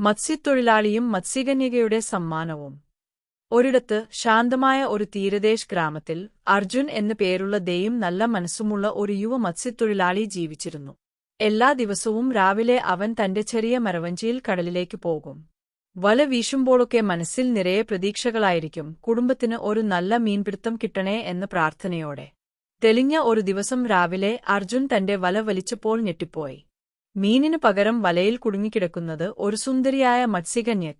മത്സ്യത്തൊഴിലാളിയും മത്സ്യകന്യകയുടെ സമ്മാനവും. ഒരിടത്ത് ശാന്തമായ ഒരു തീരദേശ് ഗ്രാമത്തിൽ അർജുൻ എന്നു പേരുള്ള ദയും നല്ല മനസ്സുമുള്ള ഒരു യുവ മത്സ്യത്തൊഴിലാളി ജീവിച്ചിരുന്നു. എല്ലാ ദിവസവും രാവിലെ അവൻ തന്റെ ചെറിയ മരവഞ്ചിയിൽ കടലിലേക്ക് പോകും. വല വീശുമ്പോഴൊക്കെ മനസ്സിൽ നിറയെ പ്രതീക്ഷകളായിരിക്കും കുടുംബത്തിന് ഒരു നല്ല മീൻപിടുത്തം കിട്ടണേ എന്ന പ്രാർത്ഥനയോടെ. തെളിഞ്ഞ ഒരു ദിവസം രാവിലെ അർജുൻ തന്റെ വല വലിച്ചപ്പോൾ ഞെട്ടിപ്പോയി. മീനിനു പകരം വലയിൽ കുടുങ്ങിക്കിടക്കുന്നത് ഒരു സുന്ദരിയായ മത്സ്യകന്യക്.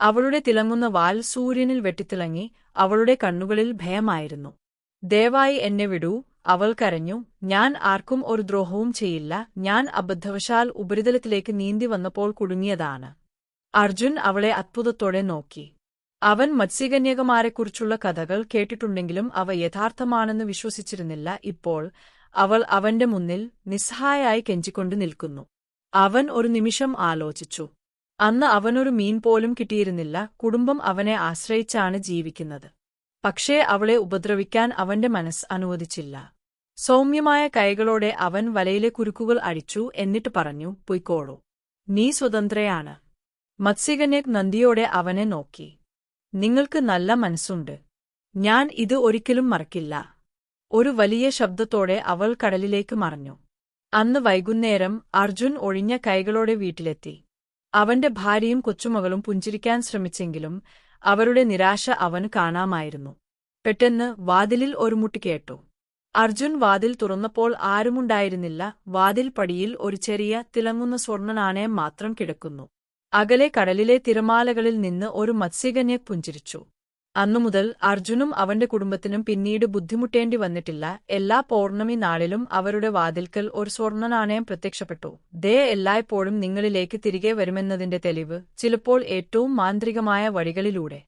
അവളുടെ തിളങ്ങുന്ന വാൽ സൂര്യനിൽ വെട്ടിത്തിളങ്ങി അവളുടെ കണ്ണുകളിൽ ഭയമായിരുന്നു. ദയവായി എന്നെ വിടൂ അവൾ കരഞ്ഞു ഞാൻ ആർക്കും ഒരു ദ്രോഹവും ചെയ്യില്ല ഞാൻ അബദ്ധവശാൽ ഉപരിതലത്തിലേക്ക് നീന്തി വന്നപ്പോൾ കുടുങ്ങിയതാണ്. അർജുൻ അവളെ അത്ഭുതത്തോടെ നോക്കി. അവൻ മത്സ്യകന്യകമാരെക്കുറിച്ചുള്ള കഥകൾ കേട്ടിട്ടുണ്ടെങ്കിലും അവ യഥാർത്ഥമാണെന്ന് വിശ്വസിച്ചിരുന്നില്ല ഇപ്പോൾ അവൾ അവന്റെ മുന്നിൽ നിസ്സഹായായി കെഞ്ചിക്കൊണ്ട് നിൽക്കുന്നു. അവൻ ഒരു നിമിഷം ആലോചിച്ചു. അന്ന് അവനൊരു മീൻ പോലും കിട്ടിയിരുന്നില്ല കുടുംബം അവനെ ആശ്രയിച്ചാണ് ജീവിക്കുന്നത്. പക്ഷേ അവളെ ഉപദ്രവിക്കാൻ അവന്റെ മനസ്സ് അനുവദിച്ചില്ല. സൗമ്യമായ കൈകളോടെ അവൻ വലയിലെ കുരുക്കുകൾ അടിച്ചു എന്നിട്ട് പറഞ്ഞു പൊയ്ക്കോളൂ. നീ സ്വതന്ത്രയാണ്. മത്സികനെ നന്ദിയോടെ അവനെ നോക്കി. നിങ്ങൾക്ക് നല്ല മനസ്സുണ്ട്. ഞാൻ ഇത് ഒരിക്കലും മറക്കില്ല. ഒരു വലിയ ശബ്ദത്തോടെ അവൾ കടലിലേക്ക് മറഞ്ഞു. അന്ന് വൈകുന്നേരം അർജുൻ ഒഴിഞ്ഞ കൈകളോടെ വീട്ടിലെത്തി. അവന്റെ ഭാര്യയും കൊച്ചുമകളും പുഞ്ചിരിക്കാൻ ശ്രമിച്ചെങ്കിലും അവരുടെ നിരാശ അവന് കാണാമായിരുന്നു. പെട്ടെന്ന് വാതിലിൽ ഒരു മുട്ടി കേട്ടു. അർജുൻ വാതിൽ തുറന്നപ്പോൾ ആരുമുണ്ടായിരുന്നില്ല. വാതിൽ പടിയിൽ ഒരു ചെറിയ തിളങ്ങുന്ന സ്വർണനാണയം മാത്രം കിടക്കുന്നു. അകലെ കടലിലെ തിരമാലകളിൽ നിന്ന് ഒരു മത്സ്യകന്യ പുഞ്ചിരിച്ചു. അന്നുമുതൽ അർജുനും അവന്റെ കുടുംബത്തിനും പിന്നീട് ബുദ്ധിമുട്ടേണ്ടി വന്നിട്ടില്ല. എല്ലാ പൗർണമി നാളിലും അവരുടെ വാതിൽക്കൽ ഒരു സ്വർണനാണയം പ്രത്യക്ഷപ്പെട്ടു. ദേ എല്ലായ്പ്പോഴും നിങ്ങളിലേക്ക് തിരികെ വരുമെന്നതിന്റെ തെളിവ് ചിലപ്പോൾ ഏറ്റവും മാന്ത്രികമായ വഴികളിലൂടെ.